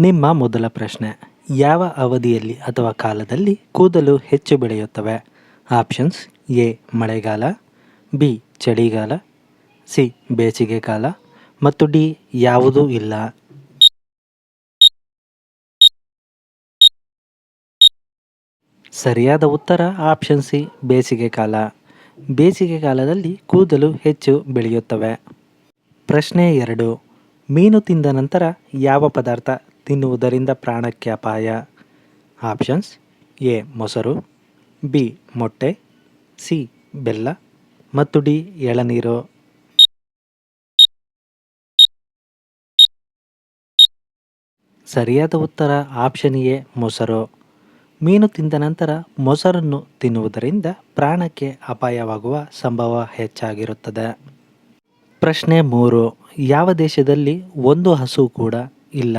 ನಿಮ್ಮ ಮೊದಲ ಪ್ರಶ್ನೆ, ಯಾವ ಅವಧಿಯಲ್ಲಿ ಅಥವಾ ಕಾಲದಲ್ಲಿ ಕೂದಲು ಹೆಚ್ಚು ಬೆಳೆಯುತ್ತವೆ? ಆಪ್ಷನ್ಸ್, ಎ, ಮಳೆಗಾಲ, ಬಿ, ಚಳಿಗಾಲ, ಸಿ ಬೇಸಿಗೆ ಕಾಲ ಮತ್ತು ಡಿ, ಯಾವುದೂ ಇಲ್ಲ. ಸರಿಯಾದ ಉತ್ತರ, ಆಪ್ಷನ್ ಸಿ ಬೇಸಿಗೆ ಕಾಲ ಬೇಸಿಗೆ ಕಾಲದಲ್ಲಿ ಕೂದಲು ಹೆಚ್ಚು ಬೆಳೆಯುತ್ತವೆ. ಪ್ರಶ್ನೆ ಎರಡು, ಮೀನು ತಿಂದ ನಂತರ ಯಾವ ಪದಾರ್ಥ ತಿನ್ನುವುದರಿಂದ ಪ್ರಾಣಕ್ಕೆ ಅಪಾಯ. Options A. ಮೊಸರು, ಬಿ. ಮೊಟ್ಟೆ, ಸಿ. ಬೆಲ್ಲ ಮತ್ತು ಡಿ. ಎಳನೀರು. ಸರಿಯಾದ ಉತ್ತರ ಆಪ್ಷನ್ ಎ. ಮೊಸರು. ಮೀನು ತಿಂದ ನಂತರ ಮೊಸರನ್ನು ತಿನ್ನುವುದರಿಂದ ಪ್ರಾಣಕ್ಕೆ ಅಪಾಯವಾಗುವ ಸಂಭವ ಹೆಚ್ಚಾಗಿರುತ್ತದೆ. ಪ್ರಶ್ನೆ ಮೂರು ಯಾವ ದೇಶದಲ್ಲಿ ಒಂದು ಹಸು ಕೂಡ ಇಲ್ಲ?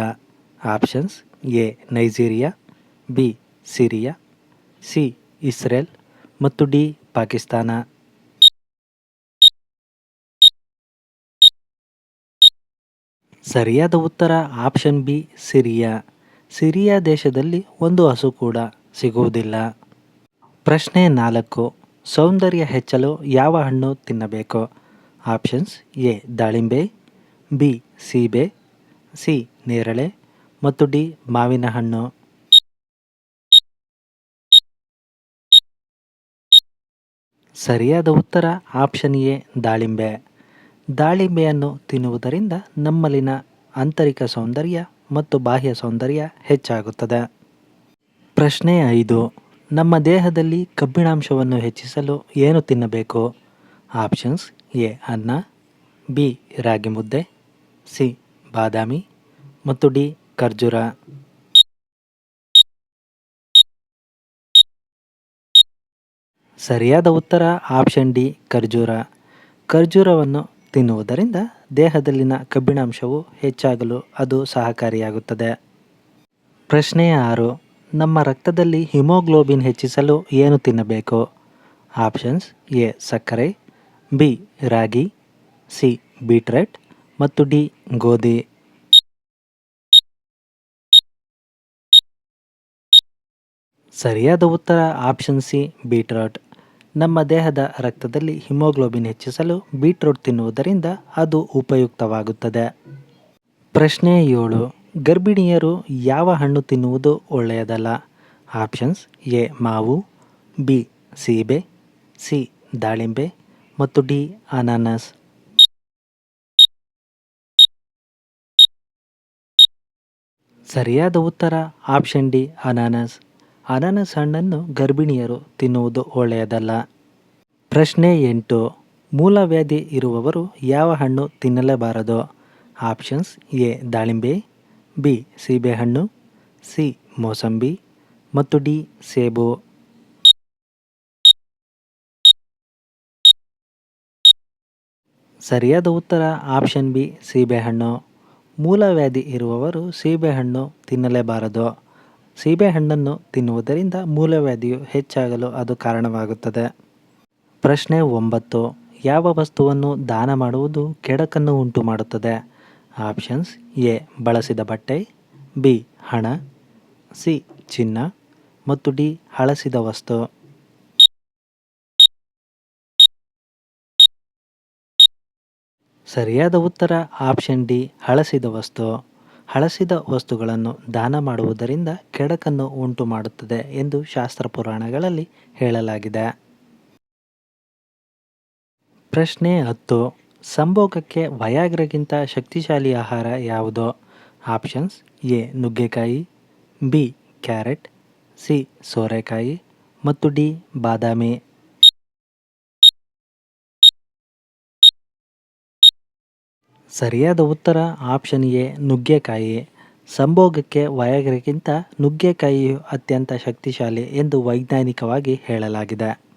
Options A Nigeria B Syria C Israel ಮತ್ತು ಡಿ ಪಾಕಿಸ್ತಾನ ಸರಿಯಾದ ಉತ್ತರ ಆಪ್ಷನ್ ಬಿ ಸಿರಿಯಾ ಸಿರಿಯಾ ದೇಶದಲ್ಲಿ ಒಂದು ಹಸು ಕೂಡ ಸಿಗುವುದಿಲ್ಲ. ಪ್ರಶ್ನೆ ನಾಲ್ಕು ಸೌಂದರ್ಯ ಹೆಚ್ಚಲು ಯಾವ ಹಣ್ಣು ತಿನ್ನಬೇಕು? ಆಪ್ಷನ್ಸ್ ಎ ದಾಳಿಂಬೆ ಬಿ ಸೀಬೆ ಸಿ ನೇರಳೆ ಮತ್ತು ಡಿ, ಮಾವಿನ ಹಣ್ಣು. ಸರಿಯಾದ ಉತ್ತರ ಆಪ್ಷನ್ ಎ, ದಾಳಿಂಬೆ. ದಾಳಿಂಬೆಯನ್ನು ತಿನ್ನುವುದರಿಂದ ನಮ್ಮಲ್ಲಿನ ಆಂತರಿಕ ಸೌಂದರ್ಯ ಮತ್ತು ಬಾಹ್ಯ ಸೌಂದರ್ಯ ಹೆಚ್ಚಾಗುತ್ತದೆ. ಪ್ರಶ್ನೆ ಐದು, ನಮ್ಮ ದೇಹದಲ್ಲಿ ಕಬ್ಬಿಣಾಂಶವನ್ನು ಹೆಚ್ಚಿಸಲು ಏನು ತಿನ್ನಬೇಕು? ಆಪ್ಷನ್ಸ್ ಎ, ಅನ್ನ, ಬಿ ರಾಗಿ ಮುದ್ದೆ ಸಿ, ಬಾದಾಮಿ ಮತ್ತು ಡಿ ಖರ್ಜೂರ ಸರಿಯಾದ ಉತ್ತರ ಆಪ್ಷನ್ ಡಿ ಖರ್ಜೂರ ಖರ್ಜೂರವನ್ನು ತಿನ್ನುವುದರಿಂದ ದೇಹದಲ್ಲಿನ ಕಬ್ಬಿಣಾಂಶವು ಹೆಚ್ಚಾಗಲು ಅದು ಸಹಕಾರಿಯಾಗುತ್ತದೆ. ಪ್ರಶ್ನೆ ಆರು, ನಮ್ಮ ರಕ್ತದಲ್ಲಿ ಹಿಮೋಗ್ಲೋಬಿನ್ ಹೆಚ್ಚಿಸಲು ಏನು ತಿನ್ನಬೇಕು? ಆಪ್ಷನ್ಸ್ ಎ, ಸಕ್ಕರೆ, ಬಿ, ರಾಗಿ, ಸಿ, ಬೀಟ್ರೆಟ್ ಮತ್ತು ಡಿ, ಗೋಧಿ. ಸರಿಯಾದ ಉತ್ತರ ಆಪ್ಷನ್ ಸಿ ಬೀಟ್ರೋಟ್ ನಮ್ಮ ದೇಹದ ರಕ್ತದಲ್ಲಿ ಹಿಮೋಗ್ಲೋಬಿನ್ ಹೆಚ್ಚಿಸಲು ಬೀಟ್ರೋಟ್ ತಿನ್ನುವುದರಿಂದ ಅದು ಉಪಯುಕ್ತವಾಗುತ್ತದೆ. ಪ್ರಶ್ನೆ ಏಳು, ಗರ್ಭಿಣಿಯರು ಯಾವ ಹಣ್ಣು ತಿನ್ನುವುದು ಒಳ್ಳೆಯದಲ್ಲ? ಆಪ್ಷನ್ಸ್ ಎ, ಮಾವು, ಬಿ, ಸೀಬೆ, ಸಿ, ದಾಳಿಂಬೆ ಮತ್ತು ಡಿ, ಅನಾನಸ್. ಸರಿಯಾದ ಉತ್ತರ ಆಪ್ಷನ್ ಡಿ, ಅನಾನಸ್. ಅನಾನಸ್ ಹಣ್ಣನ್ನು ಗರ್ಭಿಣಿಯರು ತಿನ್ನುವುದು ಒಳ್ಳೆಯದಲ್ಲ. ಪ್ರಶ್ನೆ ಎಂಟು. ಮೂಲವ್ಯಾಧಿ ಇರುವವರು ಯಾವ ಹಣ್ಣು ತಿನ್ನಲೇಬಾರದು? Options A. ದಾಳಿಂಬೆ, ಬಿ. ಸೀಬೆಹಣ್ಣು, ಸಿ. ಮೋಸಂಬಿ ಮತ್ತು ಡಿ. ಸೇಬು. ಸರಿಯಾದ ಉತ್ತರ ಆಪ್ಷನ್ ಬಿ. ಸೀಬೆಹಣ್ಣು. ಮೂಲವ್ಯಾಧಿ ಇರುವವರು ಸೀಬೆಹಣ್ಣು ತಿನ್ನಲೇಬಾರದು. ಸೀಬೆಹಣ್ಣನ್ನು ತಿನ್ನುವುದರಿಂದ ಮೂಲವ್ಯಾಧಿಯು ಹೆಚ್ಚಾಗಲು ಅದು ಕಾರಣವಾಗುತ್ತದೆ. ಪ್ರಶ್ನೆ ಒಂಬತ್ತು. ಯಾವ ವಸ್ತುವನ್ನು ದಾನ ಮಾಡುವುದು ಕೆಡಕನ್ನು ಉಂಟು ಮಾಡುತ್ತದೆ ಆಪ್ಷನ್ಸ್ ಎ. ಬಳಸಿದ ಬಟ್ಟೆ, ಬಿ. ಹಣ, ಸಿ. ಚಿನ್ನ, ಮತ್ತು ಡಿ. ಹಳಸಿದ ವಸ್ತು. ಸರಿಯಾದ ಉತ್ತರ ಆಪ್ಷನ್ ಡಿ. ಹಳಸಿದ ವಸ್ತು. ಹಳಸಿದ ವಸ್ತುಗಳನ್ನು ದಾನ ಮಾಡುವುದರಿಂದ ಕೆಡಕನ್ನು ಉಂಟು ಮಾಡುತ್ತದೆ ಎಂದು ಶಾಸ್ತ್ರ ಪುರಾಣಗಳಲ್ಲಿ ಹೇಳಲಾಗಿದೆ. ಪ್ರಶ್ನೆ ಹತ್ತು. ಸಂಭೋಗಕ್ಕೆ ವಯಾಗ್ರಗಿಂತ ಶಕ್ತಿಶಾಲಿ ಆಹಾರ ಯಾವುದು? ಆಪ್ಷನ್ಸ್ ಎ, ನುಗ್ಗೆಕಾಯಿ, ಬಿ, ಕ್ಯಾರೆಟ್, ಸಿ, ಸೋರೆಕಾಯಿ ಮತ್ತು ಡಿ, ಬಾದಾಮಿ. ಸರಿಯಾದ ಉತ್ತರ ಆಪ್ಷನ್ ಎ ನುಗ್ಗೆಕಾಯಿ. ಸಂಭೋಗಕ್ಕೆ ವಯಗರಿಗಿಂತ ನುಗ್ಗೆಕಾಯಿಯು ಅತ್ಯಂತ ಶಕ್ತಿಶಾಲಿ ಎಂದು ವೈಜ್ಞಾನಿಕವಾಗಿ ಹೇಳಲಾಗಿದೆ.